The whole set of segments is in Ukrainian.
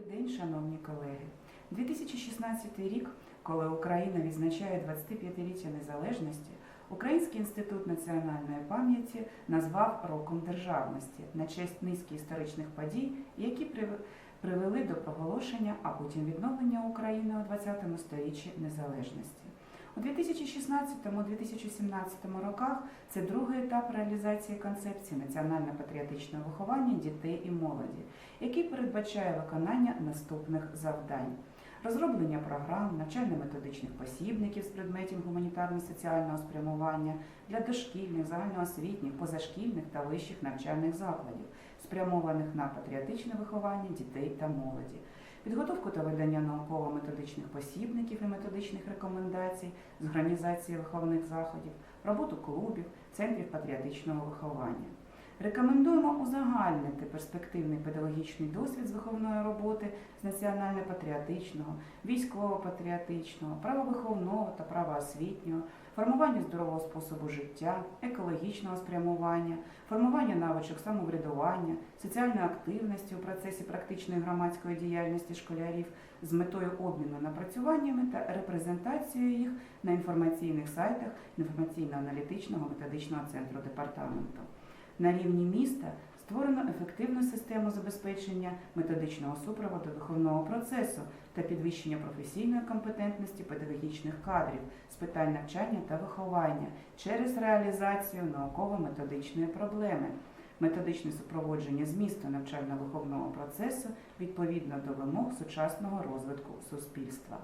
день, шановні колеги. 2016 рік, коли Україна відзначає 25-річчя незалежності, Український інститут національної пам'яті назвав роком державності на честь низки історичних подій, які привели до проголошення, а потім відновлення України у 20 сторіччі незалежності. У 2016-2017 роках це другий етап реалізації концепції національно-патріотичного виховання дітей і молоді, який передбачає виконання наступних завдань. Розроблення програм, навчально-методичних посібників з предметів гуманітарно-соціального спрямування для дошкільних, загальноосвітніх, позашкільних та вищих навчальних закладів, спрямованих на патріотичне виховання дітей та молоді, підготовку та видання науково-методичних посібників і методичних рекомендацій з організації виховних заходів, роботу клубів, центрів патріотичного виховання. Рекомендуємо узагальнити перспективний педагогічний досвід з виховної роботи з національно-патріотичного, військово-патріотичного, правовиховного та правоосвітнього, формування здорового способу життя, екологічного спрямування, формування навичок самоврядування, соціальної активності у процесі практичної громадської діяльності школярів з метою обміну напрацюваннями та репрезентацією їх на інформаційних сайтах інформаційно-аналітичного методичного центру департаменту. На рівні міста створено ефективну систему забезпечення методичного супроводу виховного процесу та підвищення професійної компетентності педагогічних кадрів з питань навчання та виховання через реалізацію науково-методичної проблеми, методичне супроводження змісту навчально-виховного процесу відповідно до вимог сучасного розвитку суспільства.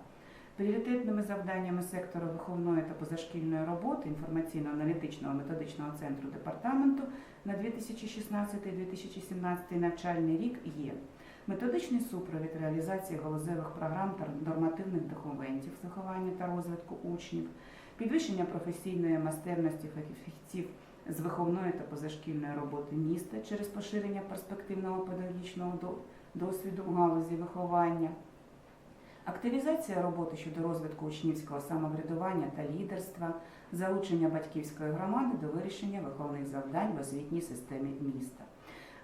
Пріоритетними завданнями сектору виховної та позашкільної роботи інформаційно-аналітичного методичного центру департаменту на 2016-2017 навчальний рік є методичний супровід реалізації галузевих програм та нормативних документів з виховання та розвитку учнів, підвищення професійної майстерності фахівців з виховної та позашкільної роботи міста через поширення перспективного педагогічного досвіду у галузі виховання. Активізація роботи щодо розвитку учнівського самоврядування та лідерства, залучення батьківської громади до вирішення виховних завдань в освітній системі міста.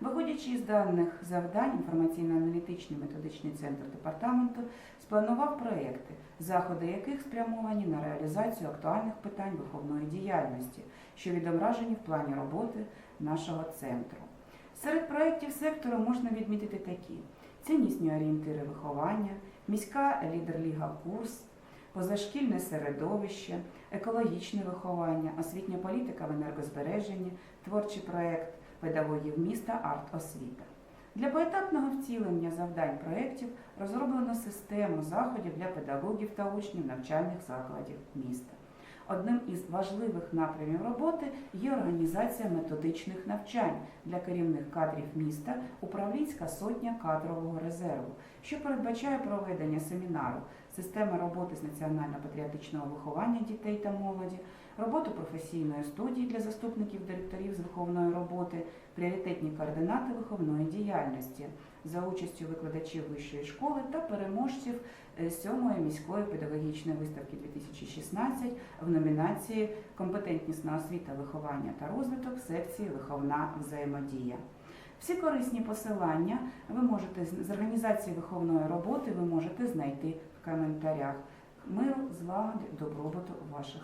Виходячи із даних завдань, інформаційно-аналітичний методичний центр департаменту спланував проекти, заходи яких спрямовані на реалізацію актуальних питань виховної діяльності, що відображені в плані роботи нашого центру. Серед проєктів сектору можна відмітити такі: ціннісні орієнтири виховання, міська лідерліга курс, позашкільне середовище, екологічне виховання, освітня політика в енергозбереженні, творчий проєкт педагогів міста арт-освіта. Для поетапного втілення завдань проєктів розроблено систему заходів для педагогів та учнів навчальних закладів міста. Одним із важливих напрямів роботи є організація методичних навчань для керівних кадрів міста управлінська сотня кадрового резерву, що передбачає проведення семінару системи роботи з національно-патріотичного виховання дітей та молоді, роботу професійної студії для заступників директорів з виховної роботи, пріоритетні координати виховної діяльності за участю викладачів вищої школи та переможців е, сьомої міської педагогічної виставки 2016 в номінації Компетентнісна освіта, виховання та розвиток в секції Виховна взаємодія. Всі корисні посилання ви можете з організації виховної роботи ви можете знайти в коментарях. Миру, злагоди, добробуту ваших.